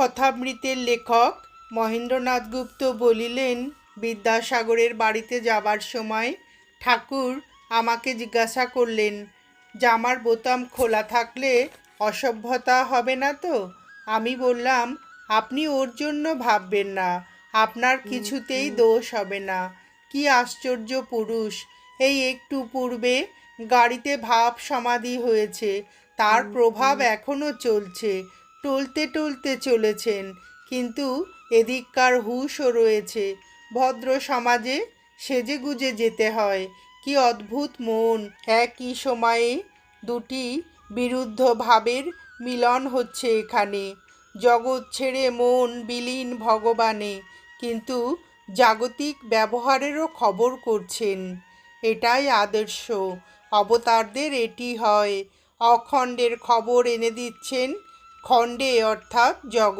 কথামৃতের লেখক মহেন্দ্রনাথ গুপ্ত বলিলেন বিদ্যাসাগরের বাড়িতে যাবার সময় ঠাকুর আমাকে জিজ্ঞাসা করলেন জামার বোতাম খোলা থাকলে অসভ্যতা হবে না তো? আমি বললাম আপনি ওর জন্য ভাববেন না আপনার কিছুতেই দোষ হবে না। কি আশ্চর্য পুরুষ! এই একটু পূর্বে গাড়িতে ভাব সমাধি হয়েছে তার প্রভাব এখনও চলছে। টলতে টলতে চলেছেন। কিন্তু এদিককার হুশও রয়েছে, ভদ্র সমাজে সেজে গুজে যেতে হয়। কি অদ্ভুত মন! একই সময়ে দুটি বিরুদ্ধ ভাবের মিলন হচ্ছে এখানে। জগৎ ছেড়ে মন বিলীন ভগবানে, কিন্তু জাগতিক ব্যবহারেরও খবর করছেন। এটাই আদর্শ। অবতারদের এটি হয়। অখণ্ডের খবর এনে দিচ্ছেন খণ্ডে অর্থাৎ জগৎ